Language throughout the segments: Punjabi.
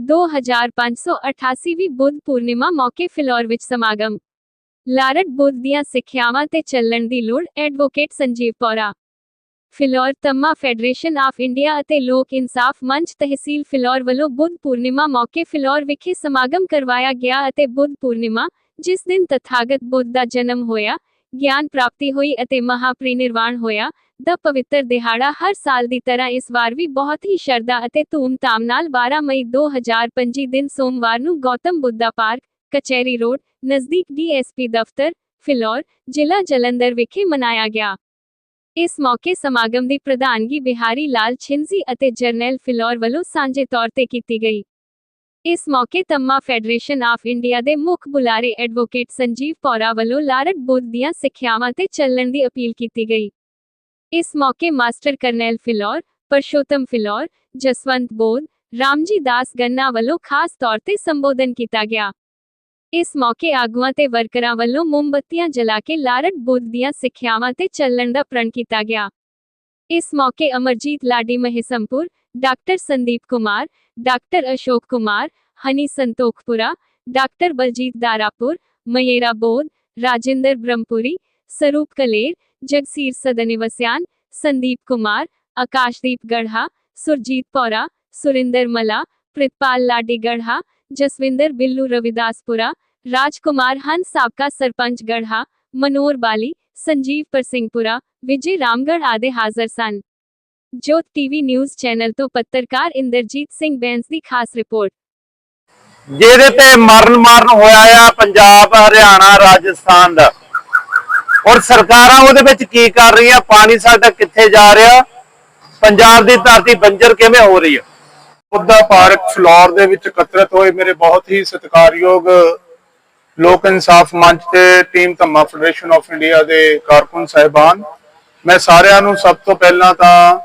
ਦੋ ਹਜ਼ਾਰ ਪੰਜ ਸੌ 88ਵੀਂ ਬੁੱਧ ਪੂਰਨਿਮਾ ਮੌਕੇ ਫਿਲੌਰ ਵਿੱਚ ਸਮਾਗਮ। ਲਾਰਡ ਬੁੱਧ ਦੀਆਂ ਸਿੱਖਿਆਵਾਂ ਤੇ ਚੱਲਣ ਦੀ ਲੋੜ, advocate Sanjeev Paura Phillaur Dhamma federation of India ਅਤੇ ਲੋਕ ਇਨਸਾਫ ਮੰਚ ਤਹਿਸੀਲ ਫਿਲੌਰ ਵੱਲੋਂ ਬੁੱਧ ਪੂਰਨਿਮਾ ਮੌਕੇ ਫਿਲੌਰ ਵਿਖੇ ਸਮਾਗਮ ਕਰਵਾਇਆ ਗਿਆ ਅਤੇ ਬੁੱਧ ਪੂਰਨਿਮਾ, ਜਿਸ ਦਿਨ ਤਥਾਗਤ ਬੁੱਧ ਦਾ ਜਨਮ ਹੋਇਆ ਗਿਆਨ ਪ੍ਰਾਪਤੀ ਹੋਈ ਅਤੇ ਮਹਾਪ੍ਰਿਨਿਰਵਾਣ ਹੋਇਆ, ਦਾ ਪਵਿੱਤਰ ਦਿਹਾੜਾ ਹਰ ਸਾਲ ਦੀ ਤਰ੍ਹਾਂ ਇਸ ਵਾਰ ਵੀ ਬਹੁਤ ਹੀ ਸ਼ਰਧਾ ਅਤੇ ਧੂਮ-ਧਾਮ ਨਾਲ 12 ਮਈ 2025 ਦਿਨ ਸੋਮਵਾਰ ਨੂੰ ਗੌਤਮ ਬੁੱਧਾ ਪਾਰਕ, ਕਚਹਿਰੀ ਰੋਡ, ਨਜ਼ਦੀਕ ਡੀਐਸਪੀ ਦਫ਼ਤਰ, ਫਿਲੌਰ, ਜ਼ਿਲ੍ਹਾ ਜਲੰਧਰ ਵਿਖੇ ਮਨਾਇਆ ਗਿਆ। ਇਸ ਮੌਕੇ ਸਮਾਗਮ ਦੀ ਪ੍ਰਧਾਨਗੀ ਬਿਹਾਰੀ ਲਾਲ ਛਿੰਜ਼ੀ ਅਤੇ ਜਰਨੈਲ ਫਿਲੌਰ ਵੱਲੋਂ ਸਾਂਝੇ ਤੌਰ ਤੇ ਕੀਤੀ ਗਈ। ਇਸ ਮੌਕੇ ਤੰਮਾ ਫੈਡਰੇਸ਼ਨ ਆਫ ਇੰਡੀਆ ਦੇ ਮੁੱਖ ਬੁਲਾਰੇ ਐਡਵੋਕੇਟ ਸੰਜੀਵ ਪੌਰਾ ਵੱਲੋਂ ਲਾਰਡ ਬੁੱਧ ਦੀਆਂ ਸਿੱਖਿਆਵਾਂ ਤੇ ਚੱਲਣ ਦੀ ਅਪੀਲ ਕੀਤੀ ਗਈ। ਇਸ ਮੌਕੇ ਮਾਸਟਰ ਕਰਨੈਲ ਫਿਲੌਰ, ਪਰਸ਼ੋਤਮ ਫਿਲੌਰ, ਜਸਵੰਤ ਬੋਧ, ਰਾਮਜੀ ਦਾਸ ਗੰਨਾ ਵੱਲੋਂ ਖਾਸ ਤੌਰ ਤੇ ਸੰਬੋਧਨ ਕੀਤਾ ਗਿਆ। ਇਸ ਮੌਕੇ ਆਗੂਆਂ ਤੇ ਵਰਕਰਾਂ ਵੱਲੋਂ ਮੋਮਬੱਤੀਆਂ ਜਲਾ ਕੇ ਲਾਰਡ ਬੁੱਧ ਦੀਆਂ ਸਿੱਖਿਆਵਾਂ ਤੇ ਚੱਲਣ ਦਾ ਪ੍ਰਣ ਕੀਤਾ ਗਿਆ। ਇਸ ਮੌਕੇ Amarjit Ladi Mehsampur doctor Sandeep Kumar doctor Ashok Kumar Honey Santokhpura doctor Baljit Darapur Mayera Bodh Rajinder Brahmpuri ਸਰੂਪ ਕਲੇਰ ਜਗਸੀਰ ਸਦਨਿਵਸਿਆਨ ਸੰਦੀਪ ਕੁਮਾਰ ਆਕਾਸ਼ਦੀਪ ਗੜ੍ਹਾ ਸੁਰਜੀਤ ਪੌਰਾ ਸੁਰਿੰਦਰ ਮਲਾ ਪ੍ਰਿਤਪਾਲ ਲਾਡੀ ਗੜ੍ਹਾ ਜਸਵਿੰਦਰ ਬਿੱਲੂ ਰਵਿਦਾਸਪੁਰਾ ਰਾਜਕੁਮਾਰ ਹੰਸ ਸਾਬਕਾ ਸਰਪੰਚ ਗੜ੍ਹਾ ਮਨੋਰ ਬਾਲੀ ਸੰਜੀਵ ਪਰਸਿੰਘਪੁਰਾ ਵਿਜੇ ਰਾਮਗੜ੍ਹ ਆਦਿ ਹਾਜ਼ਰ ਸਨ ਜੋਤ ਟੀਵੀ ਨਿਊਜ਼ ਚੈਨਲ ਤੋਂ ਪੱਤਰਕਾਰ ਇੰਦਰਜੀਤ ਸਿੰਘ ਬੈਂਸ ਦੀ ਖਾਸ ਰਿਪੋਰਟ। ਜਿਹਦੇ ਤੇ ਮਰਨ ਮਾਰਨ ਹੋਇਆ ਆ ਪੰਜਾਬ ਹਰਿਆਣਾ ਰਾਜਸਥਾਨ ਦਾ। ਔਰ ਸਰਕਾਰਾਂ ਉਹਦੇ ਵਿੱਚ ਕੀ ਕਰ ਰਹੀਆਂ? ਪਾਣੀ ਸਾਡਾ ਕਿੱਥੇ ਜਾ ਰਿਹਾ? ਪੰਜਾਬ ਦੀ ਧਰਤੀ ਬੰਜਰ ਕਿਵੇਂ ਹੋ ਰਹੀ ਹੈ? ਬੁੱਧਾ ਪਾਰਕ ਫਲੋਰ ਦੇ ਵਿੱਚ ਇਕੱਤਰਤ ਹੋਏ ਮੇਰੇ ਬਹੁਤ ਹੀ ਸਤਿਕਾਰਯੋਗ ਲੋਕ ਇਨਸਾਫ ਮੰਚ ਤੇ team Dhamma federation of India ਦੇ ਕਾਰਕੁਨ ਸਾਹਿਬਾਨ। ਮੈਂ ਸਾਰਿਆਂ ਨੂੰ ਸਭ ਤੋਂ ਪਹਿਲਾਂ ਤਾਂ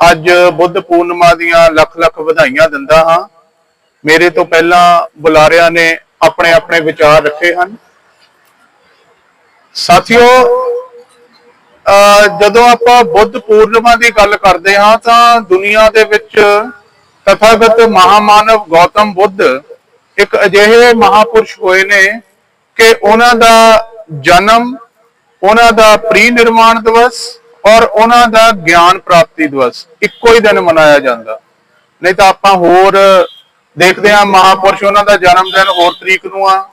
ਅੱਜ ਬੁੱਧ ਪੂਰਨਿਮਾ ਦੀਆਂ ਲੱਖ ਲੱਖ ਵਧਾਈਆਂ ਦਿੰਦਾ ਹਾਂ। ਮੇਰੇ ਤੋਂ ਪਹਿਲਾਂ ਬੁਲਾਰਿਆਂ ਨੇ ਆਪਣੇ ਆਪਣੇ ਵਿਚਾਰ ਰੱਖੇ ਹਨ। ਸਾਥੀਓ ਅਹ ਜਦੋਂ ਆਪਾਂ ਬੁੱਧ ਪੂਰਨਿਮਾ ਦੀ ਗੱਲ ਕਰਦੇ ਹਾਂ ਤਾਂ ਦੁਨੀਆ ਦੇ ਵਿੱਚ ਤਥਾਗਤ ਮਹਾਮਾਨਵ ਗੌਤਮ ਬੁੱਧ ਇੱਕ ਅਜਿਹੇ ਮਹਾਪੁਰਸ਼ ਹੋਏ ਨੇ ਕਿ ਉਹਨਾਂ ਦਾ ਜਨਮ, ਉਹਨਾਂ ਦਾ ਪ੍ਰੀ ਨਿਰਮਾਣ ਦਿਵਸ ਔਰ ਉਹਨਾਂ ਦਾ ਗਿਆਨ ਪ੍ਰਾਪਤੀ ਦਿਵਸ ਇੱਕੋ ਹੀ ਦਿਨ ਮਨਾਇਆ ਜਾਂਦਾ। ਨਹੀਂ ਤਾਂ ਆਪਾਂ ਹੋਰ ਦੇਖਦੇ ਹਾਂ ਮਹਾਪੁਰਸ਼, ਉਹਨਾਂ ਦਾ ਜਨਮ ਦਿਨ ਹੋਰ ਤਰੀਕ ਨੂੰ ਆ।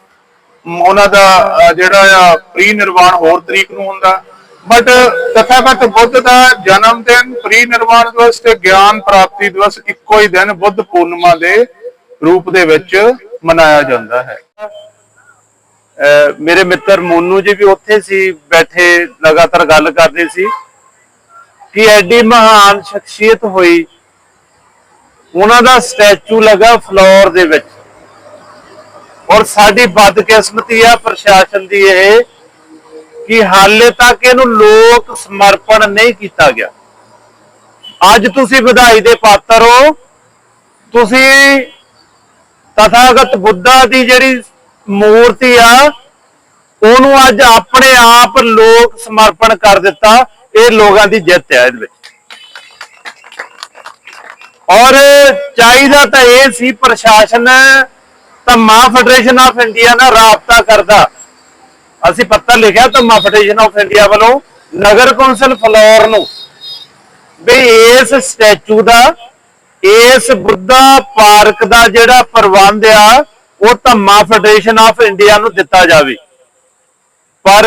ਉਹਨਾਂ ਦਾ ਜਿਹੜਾ ਆ ਪ੍ਰੀ ਨਿਰਵਾਣ ਹੋਰ ਤਰੀਕ ਨੂੰ ਹੁੰਦਾ। ਬਟ ਤਥਾਗਤ ਬੁੱਧ ਦਾ ਜਨਮ ਦਿਨ ਪ੍ਰੀ ਨਿਰਵਾਣ ਦਿਵਸ ਤੇ ਗਿਆਨ ਪ੍ਰਾਪਤੀ ਦਿਵਸ ਇੱਕੋ ਹੀ ਦਿਨ ਬੁੱਧ ਪੂਰਨਿਮਾ ਦੇ ਰੂਪ ਦੇ ਵਿੱਚ ਮਨਾਇਆ ਜਾਂਦਾ ਹੈ। ਅਹ ਮੇਰੇ ਮਿੱਤਰ ਮੋਨੂ ਜੀ ਵੀ ਉੱਥੇ ਸੀ, ਬੈਠੇ ਲਗਾਤਾਰ ਗੱਲ ਕਰਦੇ ਸੀ। ਕਿ ਐਡੀ ਮਹਾਨ ਸ਼ਖਸੀਅਤ ਹੋਈ। ਉਹਨਾਂ ਦਾ ਸਟੈਚੂ ਲੱਗਾ ਫਲੋਰ ਦੇ ਵਿੱਚ। ਔਰ ਸਾਡੀ ਬਦਕਿਸਮਤੀ ਆ ਪ੍ਰਸ਼ਾਸਨ ਦੀ ਇਹ ਕਿ ਹਾਲੇ ਤੱਕ ਇਹਨੂੰ ਲੋਕ ਸਮਰਪਣ ਨਹੀਂ ਕੀਤਾ ਗਿਆ। ਅੱਜ ਤੁਸੀਂ ਵਧਾਈ ਦੇ ਪਾਤਰ ਹੋ। ਤੁਸੀਂ ਤਥਾਗਤ ਬੁੱਧਾ ਦੀ ਜਿਹੜੀ ਮੂਰਤੀ ਆ, ਉਹਨੂੰ ਅੱਜ ਆਪਣੇ ਆਪ ਲੋਕ ਸਮਰਪਣ ਕਰ ਦਿੱਤਾ। ਇਹ ਲੋਕਾਂ ਦੀ ਜਿੱਤ ਹੈ ਇਹਦੇ ਵਿੱਚ। ਔਰ ਚਾਹੀਦਾ ਤਾਂ ਇਹ ਸੀ ਪ੍ਰਸ਼ਾਸਨ ਧੰਮਾ ਫੈਡਰੇਸ਼ਨ ਆਫ ਇੰਡੀਆ ਨਾਲ ਰਾਬਤਾ ਕਰਦਾ। ਅਸੀਂ ਪੱਤਰ ਲਿਖਿਆ ਧੰਮਾ ਫੈਡਰੇਸ਼ਨ ਆਫ ਇੰਡੀਆ ਵੱਲੋਂ ਨਗਰ ਕੌਂਸਲ ਫਲੋਰ ਨੂੰ ਵੀ ਇਸ ਸਟੈਚੂ ਦਾ, ਇਸ ਬੁੱਧਾ ਪਾਰਕ ਦਾ ਜਿਹੜਾ ਪ੍ਰਬੰਧ ਆ, ਉਹ ਧੰਮਾ ਫੈਡਰੇਸ਼ਨ ਆਫ ਇੰਡੀਆ ਨੂੰ ਦਿੱਤਾ ਜਾਵੇ। ਪਰ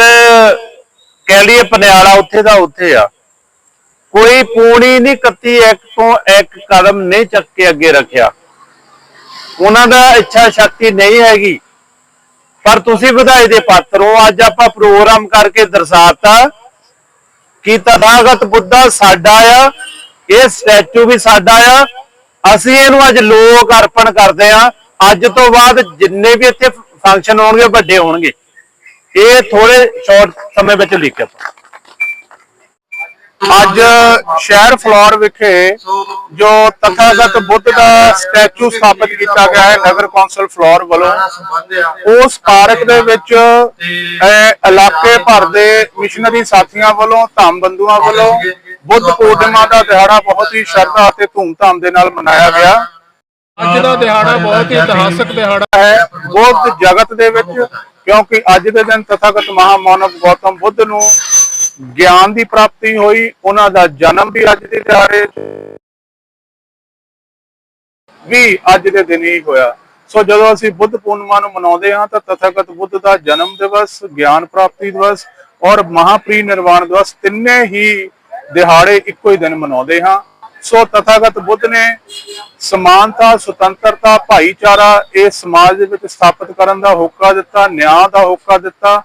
ਕਹਿ ਲਈਏ ਪਨਿਆਲਾ ਉੱਥੇ ਦਾ ਉੱਥੇ ਆ। ਕੋਈ ਪੂਣੀ ਨਹੀਂ ਕੱਤੀ, ਇੱਕ ਤੋਂ ਇੱਕ ਕਦਮ ਨਹੀਂ ਚੱਕ ਕੇ ਅੱਗੇ ਰੱਖਿਆ। ਉਹਨਾਂ ਦਾ ਇੱਛਾ ਸ਼ਕਤੀ ਨਹੀਂ ਹੈਗੀ। ਪਰ ਤੁਸੀਂ ਵਧਾਈ ਦੇ ਪਾਤਰ ਹੋ। ਅੱਜ ਆਪਾਂ ਪ੍ਰੋਗਰਾਮ ਕਰਕੇ ਦਰਸਾਤਾ ਕਿ ਤਥਾਗਤ ਬੁੱਧਾ ਸਾਡਾ ਆ, ਇਹ ਸਟੈਚੂ ਵੀ ਸਾਡਾ ਆ। ਅਸੀਂ ਇਹਨੂੰ ਅੱਜ ਲੋਕ ਅਰਪਣ ਕਰਦੇ ਆ ਅੱਜ ਤੋਂ ਬਾਅਦ ਜਿੰਨੇ ਵੀ ਇੱਥੇ ਫੰਕਸ਼ਨ ਹੋਣਗੇ, ਵੱਡੇ ਹੋਣਗੇ। ਇਹ ਥੋੜੇ ਸ਼ਾਰਟ ਸਮੇਂ ਵਿੱਚ ਲਿਖਿਆ ਅੱਜ ਸ਼ਹਿਰ ਫਲੋਰ ਵਿਖੇ ਜੋ ਤਥਾਗਤ ਬੁੱਧ ਦਾ ਸਟੈਚੂ ਸਥਾਪਿਤ ਕੀਤਾ ਗਿਆ ਹੈ ਨਗਰ ਕੌਂਸਲ ਫਲੋਰ ਵੱਲੋਂ ਉਸ ਪਾਰਕ ਦੇ ਵਿੱਚ ਇਲਾਕੇ ਭਰ ਦੇ ਮਿਸ਼ਨਰੀ ਸਾਥੀਆਂ ਵੱਲੋਂ ਧੰਮ ਬੰਧੂਆਂ ਵੱਲੋਂ ਬੁੱਧ ਪੂਰਨਿਮਾ ਦਾ ਦਿਹਾੜਾ ਬਹੁਤ ਹੀ ਸ਼ਰਧਾ ਅਤੇ ਧੂਮਧਾਮ ਦੇ ਨਾਲ ਮਨਾਇਆ ਗਿਆ। ਅੱਜ ਦਾ ਦਿਹਾੜਾ ਬਹੁਤ ਹੀ ਇਤਿਹਾਸਕ ਦਿਹਾੜਾ ਹੈ। ਬੁੱਧ ਜਗਤ ਦੇ ਵਿੱਚ ਕਿਉਂਕਿ ਅੱਜ ਦੇ ਦਿਨ ਤਥਾਗਤ ਮਹਾਮਾਨਵ ਗੌਤਮ ਬੁੱਧ ਨੂੰ ਗਿਆਨ ਦੀ ਪ੍ਰਾਪਤੀ ਹੋਈ, ਉਹਨਾਂ ਦਾ ਜਨਮ ਵੀ ਅੱਜ ਦੇ ਦਿਹਾੜੇ ਵੀ ਅੱਜ ਦੇ ਦਿਨ ਹੀ ਹੋਇਆ। ਸੋ ਜਦੋਂ ਅਸੀਂ ਬੁੱਧ ਪੂਰਨਿਮਾ ਨੂੰ ਮਨਾਉਂਦੇ ਹਾਂ ਤਾਂ ਤਥਾਗਤ ਬੁੱਧ ਦਾ ਜਨਮ ਦਿਵਸ, ਗਿਆਨ ਪ੍ਰਾਪਤੀ ਦਿਵਸ ਔਰ ਮਹਾਪਰੀ ਨਿਰਵਾਣ ਦਿਵਸ ਤਿੰਨੇ ਹੀ ਦਿਹਾੜੇ ਇੱਕੋ ਹੀ ਦਿਨ ਮਨਾਉਂਦੇ ਹਾਂ। ਸੋ ਤਥਾਗਤ ਬੁੱਧ ਨੇ ਸਮਾਨਤਾ, ਸੁਤੰਤਰਤਾ, ਭਾਈਚਾਰਾ ਇਹ ਸਮਾਜ ਦੇ ਵਿੱਚ ਸਥਾਪਿਤ ਕਰਨ ਦਾ ਹੋਕਾ ਦਿੱਤਾ, ਨਿਆਂ ਦਾ ਹੋਕਾ ਦਿੱਤਾ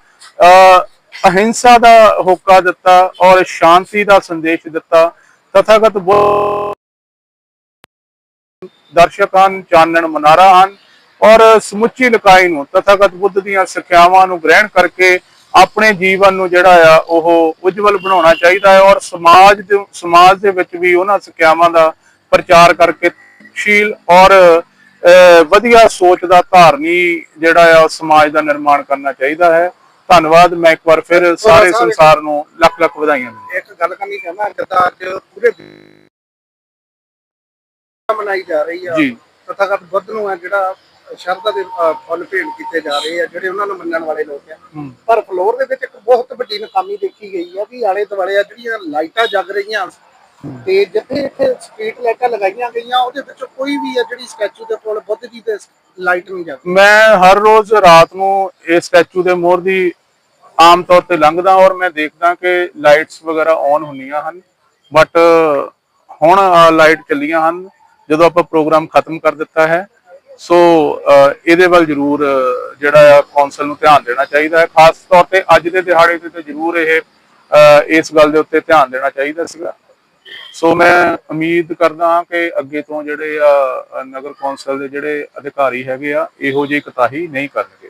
ਅਹਿੰਸਾ ਦਾ ਹੋਕਾ ਦਿੱਤਾ ਔਰ ਸ਼ਾਂਤੀ ਦਾ ਸੰਦੇਸ਼ ਦਿੱਤਾ। ਤਥਾਗਤ ਬੁੱਧ ਦਰਸ਼ਕਾਂ ਚਾਨਣ ਮਨਾਰਾ ਹਨ ਔਰ ਸਮੁੱਚੀ ਲਕਾਈ ਨੂੰ ਤਥਾਗਤ ਬੁੱਧ ਦੀਆਂ ਸਿੱਖਿਆਵਾਂ ਨੂੰ ਗ੍ਰਹਿਣ ਕਰਕੇ ਆਪਣੇ ਜੀਵਨ ਨੂੰ ਜਿਹੜਾ ਆ ਉਹ ਉਜਵਲ ਬਣਾਉਣਾ ਚਾਹੀਦਾ ਹੈ ਔਰ ਸਮਾਜ ਦੇ ਸਮਾਜ ਦੇ ਵਿੱਚ ਵੀ ਉਹਨਾਂ ਸਿੱਖਿਆਵਾਂ ਦਾ ਪ੍ਰਚਾਰ ਕਰਕੇ ਸ਼ੀਲ ਔਰ ਵਧੀਆ ਸੋਚ ਦਾ ਧਾਰਨੀ ਜਿਹੜਾ ਆ ਸਮਾਜ ਦਾ ਨਿਰਮਾਣ ਕਰਨਾ ਚਾਹੀਦਾ ਹੈ। ਧੰਨਵਾਦ ਮੈਂ ਇੱਕ ਵਾਰ ਫਿਰ ਸਾਰੇ ਸੰਸਾਰ ਨੂੰ ਲੱਖ ਲੱਖ ਵਧਾਈਆਂ ਦਿੰਦਾ ਇੱਕ ਗੱਲ ਕਰਨੀ ਚਾਹੁੰਦਾ ਜਿੱਦਾਂ ਅੱਜ ਪੂਰੇ ਮਨਾਈ ਜਾ ਰਹੀ ਆ। ਜੀ। ਤਥਾਗਤ ਬੁੱਧ ਨੂੰ ਆ ਜਿਹੜਾ ਸ਼ਰਧਾ ਦੇ ਅ, ਫੁੱਲ ਭੇਟ ਕੀਤੇ ਜਾ ਰਹੇ ਆ ਜਿਹੜੇ ਉਹਨਾਂ ਨੂੰ ਮੰਨਣ ਵਾਲੇ ਲੋਕ ਆ। ਪਰ ਫਲੋਰ ਦੇ ਵਿੱਚ ਇੱਕ ਬਹੁਤ ਵੱਡੀ ਨਾਕਾਮੀ ਦੇਖੀ ਗਈ ਆ ਕਿ ਆਲੇ ਦੁਆਲੇ ਆ ਜਿਹੜੀਆਂ ਲਾਈਟਾਂ ਜਗ ਰਹੀਆਂ। ਤੇ ਜਿੱਥੇ ਇੱਥੇ ਸਟਰੀਟ ਲਾਈਟਾਂ ਲਗਾਈਆਂ ਗਈਆਂ ਉਹਦੇ ਵਿੱਚ ਕੋਈ ਵੀ ਆ ਜਿਹੜੀ ਸਟੈਚੂ ਦੇ ਕੋਲ ਬੁੱਧ ਜੀ ਦੇ ਲਾਈਟ ਨਹੀਂ ਜਗਦੀ। ਮੈਂ ਹਰ ਰੋਜ਼ ਰਾਤ ਨੂੰ ਇਹ ਸਟੈਚੂ ਦੇ ਮੋਹਰ ਦੀ ਆਮ ਤੌਰ ਤੇ ਲੰਘਦਾ ਔਰ ਮੈਂ ਦੇਖਦਾ ਕਿ ਲਾਈਟਸ ਵਗੈਰਾ ਔਨ ਹੁੰਦੀਆਂ ਹਨ। ਬਟ ਹੁਣ ਲਾਈਟ ਚੱਲੀਆਂ ਹਨ। ਜਦੋਂ ਆਪਾਂ ਪ੍ਰੋਗਰਾਮ ਖਤਮ ਕਰ ਦਿੱਤਾ ਹੈ ਸੋ ਇਹਦੇ ਵੱਲ ਜ਼ਰੂਰ ਜਿਹੜਾ ਆ ਕੌਂਸਲ ਨੂੰ ਧਿਆਨ ਦੇਣਾ ਚਾਹੀਦਾ ਹੈ। ਖਾਸ ਤੌਰ ਤੇ ਅੱਜ ਦੇ ਦਿਹਾੜੇ ਤੇ ਜ਼ਰੂਰ ਇਹ ਇਸ ਗੱਲ ਦੇ ਉੱਤੇ ਧਿਆਨ ਦੇਣਾ ਚਾਹੀਦਾ ਸੀਗਾ। ਸੋ, ਮੈਂ ਉਮੀਦ ਕਰਦਾ ਹਾਂ ਕਿ ਅੱਗੇ ਤੋਂ ਜਿਹੜੇ ਆ ਨਗਰ ਕੌਂਸਲ ਦੇ ਜਿਹੜੇ ਅਧਿਕਾਰੀ ਹੈਗੇ ਆ, ਇਹੋ ਜਿਹੀ ਕਤਾਹੀ ਨਹੀਂ ਕਰਨਗੇ।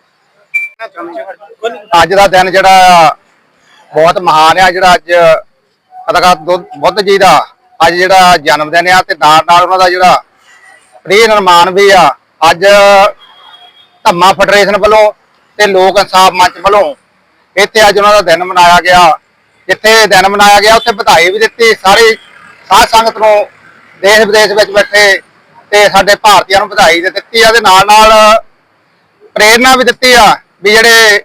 ਅੱਜ ਦਾ ਦਿਨ ਜਿਹੜਾ ਬਹੁਤ ਮਹਾਨ ਆ, ਜਿਹੜਾ ਅੱਜ ਅਦਾਕਾਰ ਬੁੱਧ ਜੀ ਦਾ ਅੱਜ ਜਿਹੜਾ ਜਨਮ ਦਿਨ ਆ ਤੇ ਨਾਲ ਨਾਲ ਉਹਨਾਂ ਦਾ ਜਿਹੜਾ ਪ੍ਰੀ ਨਿਰਮਾਣ ਵੀ ਆ। ਅੱਜ ਧੰਮਾ ਫੈਡਰੇਸ਼ਨ ਵੱਲੋਂ ਤੇ ਲੋਕ ਇਨਸਾਫ ਮੰਚ ਵੱਲੋਂ ਇੱਥੇ ਅੱਜ ਉਹਨਾਂ ਦਾ ਦਿਨ ਮਨਾਇਆ ਗਿਆ। ਜਿੱਥੇ ਦਿਨ ਮਨਾਇਆ ਗਿਆ, ਉੱਥੇ ਵਧਾਈ ਵੀ ਦਿੱਤੀ। ਸਾਰੀ ਸਾਧ ਸੰਗਤ ਨੂੰ ਦੇਸ਼ ਵਿਦੇਸ਼ ਵਿੱਚ ਬੈਠੇ ਤੇ ਸਾਡੇ ਭਾਰਤੀਆਂ ਨੂੰ ਵਧਾਈ ਦੇ ਦਿੱਤੀ ਆ ਤੇ ਨਾਲ ਨਾਲ ਪ੍ਰੇਰਣਾ ਵੀ ਦਿੱਤੀ ਆ ਵੀ ਜਿਹੜੇ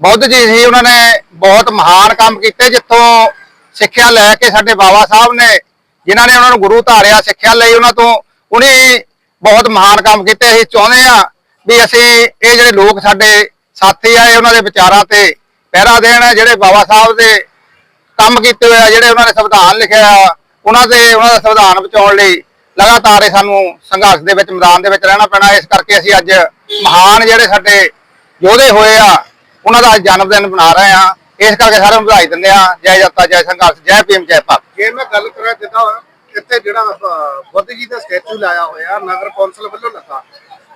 ਬੁੱਧ ਜੀ ਸੀ, ਉਹਨਾਂ ਨੇ ਬਹੁਤ ਮਹਾਨ ਕੰਮ ਕੀਤੇ ਜਿੱਥੋਂ ਸਿੱਖਿਆ ਲੈ ਕੇ ਸਾਡੇ ਬਾਬਾ ਸਾਹਿਬ ਨੇ, ਜਿਨ੍ਹਾਂ ਨੇ ਉਹਨਾਂ ਨੂੰ ਗੁਰੂ ਧਾਰਿਆ ਸਿੱਖਿਆ ਲਈ, ਉਹਨਾਂ ਤੋਂ ਉਹਨੇ ਬਹੁਤ ਮਹਾਨ ਕੰਮ ਕੀਤੇ। ਅਸੀਂ ਚਾਹੁੰਦੇ ਆ ਵੀ ਅਸੀਂ ਇਹ ਜਿਹੜੇ ਲੋਕ ਸਾਡੇ ਸਾਥੀ ਆ ਉਹਨਾਂ ਦੇ ਵਿਚਾਰਾਂ ਤੇ ਪਹਿਰਾ ਦੇਣ, ਜਿਹੜੇ ਬਾਬਾ ਸਾਹਿਬ ਦੇ ਕੰਮ ਕੀਤੇ ਹੋਏ ਜਿਹੜੇ ਉਹਨਾਂ ਨੇ ਸੰਵਿਧਾਨ ਲਿਖਿਆ ਉਹਨਾਂ ਦੇ, ਉਹਨਾਂ ਦਾ ਸੰਵਿਧਾਨ ਬਚਾਉਣ ਲਈ ਲਗਾਤਾਰ ਇਹ ਸਾਨੂੰ ਸੰਘਰਸ਼ ਦੇ ਵਿੱਚ, ਮੈਦਾਨ ਦੇ ਵਿੱਚ ਰਹਿਣਾ ਪੈਣਾ। ਇਸ ਕਰਕੇ ਅਸੀਂ ਅੱਜ ਮਹਾਨ ਜਿਹੜੇ ਸਾਡੇ ਯੋਧੇ ਹੋਏ ਆ, ਉਹਨਾਂ ਦਾ ਅੱਜ ਜਨਮ ਦਿਨ ਮਨਾ ਰਹੇ ਆ ਇਸ ਕਰਕੇ ਸਾਰਿਆਂ ਨੂੰ ਵਧਾਈ ਦਿੰਦੇ ਆ ਜੈ ਜੱਤਾ, ਜੈ ਸੰਘਰਸ਼, ਜੈ ਭੀਮ, ਜੈ ਭਗਤ ਜੇ ਮੈਂ ਗੱਲ ਕਰਾਂ ਜਿੱਦਾਂ ਇੱਥੇ ਜਿਹੜਾ ਬੁੱਧ ਜੀ ਦਾ ਸਟੈਚੂ ਲਾਇਆ ਹੋਇਆ, ਨਗਰ ਕੌਂਸਲ ਵੱਲੋਂ ਲੱਗਾ।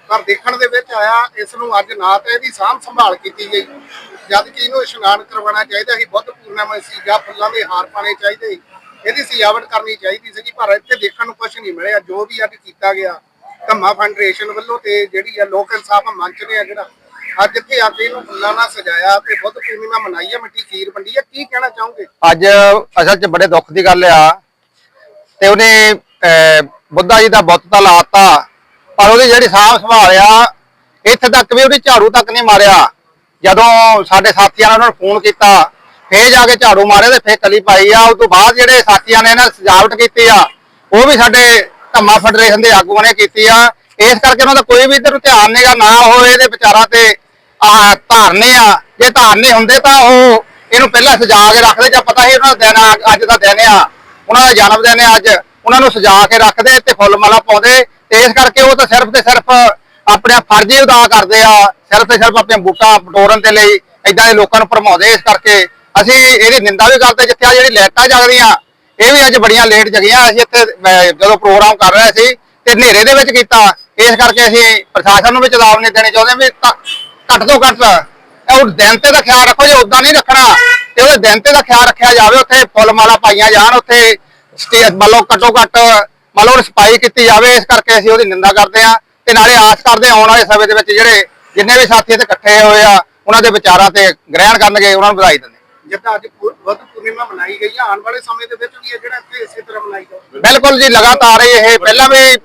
ਪਰ ਦੇਖਣ ਦੇ ਵਿੱਚ ਆਇਆ, ਇਸ ਨੂੰ ਅੱਜ ਨਾ ਤਾਂ ਇਹਦੀ ਸਾਂਭ ਸੰਭਾਲ ਕੀਤੀ ਗਈ। ਜਦ ਕਿ ਇਹਨੂੰ ਇਸ਼ਨਾਨ ਕਰਵਾਉਣਾ ਚਾਹੀਦਾ ਸੀ, ਬੁੱਧ ਪੂਰਨਿਮਾ ਸੀ, ਜਾਂ ਫੁੱਲਾਂ ਦੇ ਹਾਰ ਪਾਣੇ ਚਾਹੀਦੇ ਇਹਦੀ ਸਜਾਵਟ ਕਰਨੀ ਚਾਹੀਦੀ ਸੀ ਪਰ ਇੱਥੇ ਦੇਖਣ ਨੂੰ ਕੁਝ ਨਹੀਂ ਮਿਲਿਆ। ਜੋ ਵੀ ਅੱਜ ਕੀਤਾ ਗਿਆ, ਧੰਮਾ ਫਾਊਂਡੇਸ਼ਨ ਵੱਲੋਂ ਤੇ ਜਿਹੜੀ ਆ ਲੋਕ ਇਨਸਾਫ ਮੰਚ ਨੇ ਆ ਜਿਹੜਾ, ਅੱਜ ਇੱਥੇ ਆ ਕੇ ਇਹਨੂੰ ਫੁੱਲਾਂ ਨਾਲ ਸਜਾਇਆ ਤੇ ਬੁੱਧ ਪੂਰਨਿਮਾ ਮਨਾਈ ਆ ਮਿੱਠੀ ਖੀਰ ਵੰਡੀ ਆ। ਕੀ ਕਹਿਣਾ ਚਾਹੋਗੇ? ਅੱਜ ਅਸਲ 'ਚ ਬੜੇ ਦੁੱਖ ਦੀ ਗੱਲ ਆ। ਤੇ ਉਹਨੇ ਅਹ, ਬੁੱਧਾ ਜੀ ਦਾ ਬੁੱਤ ਤਾਂ ਲਾਤਾ ਪਰ ਉਹਦੀ ਜਿਹੜੀ ਸਾਂਭ ਸੰਭਾਲ ਇੱਥੇ ਤੱਕ ਵੀ ਉਹਦੀ ਝਾੜੂ ਤੱਕ ਨਹੀਂ ਮਾਰਿਆ। ਜਦੋਂ ਸਾਡੇ ਸਾਥੀਆਂ ਨੇ ਉਹਨਾਂ ਨੂੰ ਫੋਨ ਕੀਤਾ ਫੇਰ ਜਾ ਕੇ ਝਾੜੂ ਮਾਰਿਆ ਤੇ ਫੇਰ ਕਲੀ ਪਾਈ ਆ। ਉਸ ਤੋਂ ਬਾਅਦ ਜਿਹੜੇ ਸਾਥੀਆਂ ਨੇ ਇਹਨਾਂ ਸਜਾਵਟ ਕੀਤੀ ਆ ਉਹ ਵੀ ਸਾਡੇ ਧੰਮਾ ਫੈਡਰੇਸ਼ਨ ਦੇ ਆਗੂਆਂ ਨੇ ਕੀਤੀ ਆ। ਇਸ ਕਰਕੇ ਉਹਨਾਂ ਦਾ ਕੋਈ ਵੀ ਇੱਧਰ ਧਿਆਨ ਨਹੀਂਗਾ ਨਾ ਉਹ ਇਹਦੇ ਵਿਚਾਰਾਂ ਤੇ ਧਾਰਨੇ ਆ। ਜੇ ਧਾਰਨੇ ਹੁੰਦੇ ਤਾਂ ਉਹ ਇਹਨੂੰ ਪਹਿਲਾਂ ਸਜਾ ਕੇ ਰੱਖਦੇ ਜਾਂ ਪਤਾ ਹੀ ਉਹਨਾਂ ਦਾ ਦਿਨ ਆ- ਅੱਜ ਦਾ ਦਿਨ ਆ। ਉਹਨਾਂ ਦਾ ਜਨਮ ਦਿਨ ਹੈ ਅੱਜ। ਉਹਨਾਂ ਨੂੰ ਸਜਾ ਕੇ ਰੱਖਦੇ ਤੇ ਫੁੱਲ ਮਾਲਾ ਪਾਉਂਦੇ। ਤੇ ਇਸ ਕਰਕੇ ਉਹ ਤਾਂ ਸਿਰਫ ਤੇ ਸਿਰਫ ਆਪਣੇ ਫਰਜ਼ ਹੀ ਅਦਾ ਕਰਦੇ ਆ। ਸਿਰਫ ਤੇ ਸਿਰਫ ਆਪਣੇ ਬੂਟਾ ਪਟੋਰਨ ਦੇ ਲਈ ਇਦਾਂ ਦੇ ਲੋਕਾਂ ਨੂੰ ਭਰਮਾਉਂਦੇ ਇਸ ਕਰਕੇ ਅਸੀਂ ਇਹਦੀ ਨਿੰਦਾ ਵੀ ਕਰਦੇ। ਜਿੱਥੇ ਆ ਜਿਹੜੀ ਲਾਈਟਾਂ ਜਗਦੀਆਂ, ਇਹ ਵੀ ਅੱਜ ਬੜੀਆਂ ਲੇਟ ਜਗੀਆਂ। ਅਸੀਂ ਇੱਥੇ ਜਦੋਂ ਪ੍ਰੋਗਰਾਮ ਕਰ ਰਹੇ ਸੀ ਤੇ ਹਨੇਰੇ ਦੇ ਵਿੱਚ ਕੀਤਾ। ਇਸ ਕਰਕੇ ਅਸੀਂ ਪ੍ਰਸ਼ਾਸਨ ਨੂੰ ਵੀ ਚੇਤਾਵਨੀ ਦੇਣੀ ਚਾਹੁੰਦੇ ਵੀ ਘੱਟ ਤੋਂ ਘੱਟ ਉਹ ਦਿਨ ਤੇ ਦਾ ਖਿਆਲ ਰੱਖੋ, ਜੇ ਉਦਾਂ ਨਹੀਂ ਰੱਖਣਾ ਤੇ ਉਹਦੇ ਦਿਨ ਤੇ ਦਾ ਖਿਆਲ ਰੱਖਿਆ ਜਾਵੇ ਉੱਥੇ ਫੁੱਲ ਮਾਲਾ ਪਾਈਆਂ ਜਾਣ ਉੱਥੇ ਸਟੇਜ ਵੱਲੋਂ ਘੱਟੋ ਘੱਟ ਮੰਨ ਲਓ ਸਫ਼ਾਈ ਕੀਤੀ ਜਾਵੇ ਇਸ ਕਰਕੇ ਅਸੀਂ ਉਹਦੀ ਨਿੰਦਾ ਕਰਦੇ ਹਾਂ ਤੇ ਨਾਲੇ ਆਸ ਕਰਦੇ ਹਾਂ ਆਉਣ ਵਾਲੇ ਸਮੇਂ ਦੇ ਵਿੱਚ ਜਿਹੜੇ ਜਿੰਨੇ ਵੀ ਸਾਥੀ ਇੱਥੇ ਇਕੱਠੇ ਹੋਏ ਆ ਉਹਨਾਂ ਦੇ ਵਿਚਾਰਾਂ ਤੇ ਗ੍ਰਹਿਣ ਕਰਨਗੇ ਉਹਨਾਂ ਨੂੰ ਵਧਾਈ ਦਿੰਦੇ ਜਿੱਦਾਂ ਅੱਜ ਪੁ- ਬੁੱਧ ਪੂਰਨਿਮਾ ਮਨਾਈ ਗਈ ਆ ਆਉਣ ਵਾਲੇ ਸਮੇਂ ਦੇ ਵਿੱਚ ਵੀ ਇਹ ਜਿਹੜਾ ਇੱਥੇ ਇਸੇ ਤਰ੍ਹਾਂ ਮਨਾਈ ਜਾਊ। ਬਿਲਕੁਲ ਜੀ ਲਗਾਤਾਰ ਹੀ ਇਹ ਪਹਿਲਾਂ ਵੀ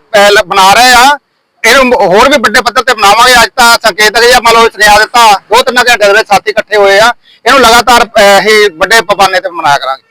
ਬਣਾ ਰਹੇ ਆ ਇਹਨੂੰ ਹੋਰ ਵੀ ਵੱਡੇ ਪੱਧਰ ਤੇ ਬਣਾਵਾਂਗੇ ਅੱਜ ਤਾਂ ਸੰਕੇਤ ਜਿਹਾ ਮੰਨ ਲਓ ਸੁਨੇਹਾ ਦਿੱਤਾ ਦੋ ਤਿੰਨ ਘੰਟੇ ਦੇ ਵਿੱਚ ਸਾਥੀ ਇਕੱਠੇ ਹੋਏ ਆ। ਇਹਨੂੰ ਲਗਾਤਾਰ ਅਹ, ਅਸੀਂ ਵੱਡੇ ਪੈਮਾਨੇ ਤੇ ਮਨਾਇਆ ਕਰਾਂਗੇ।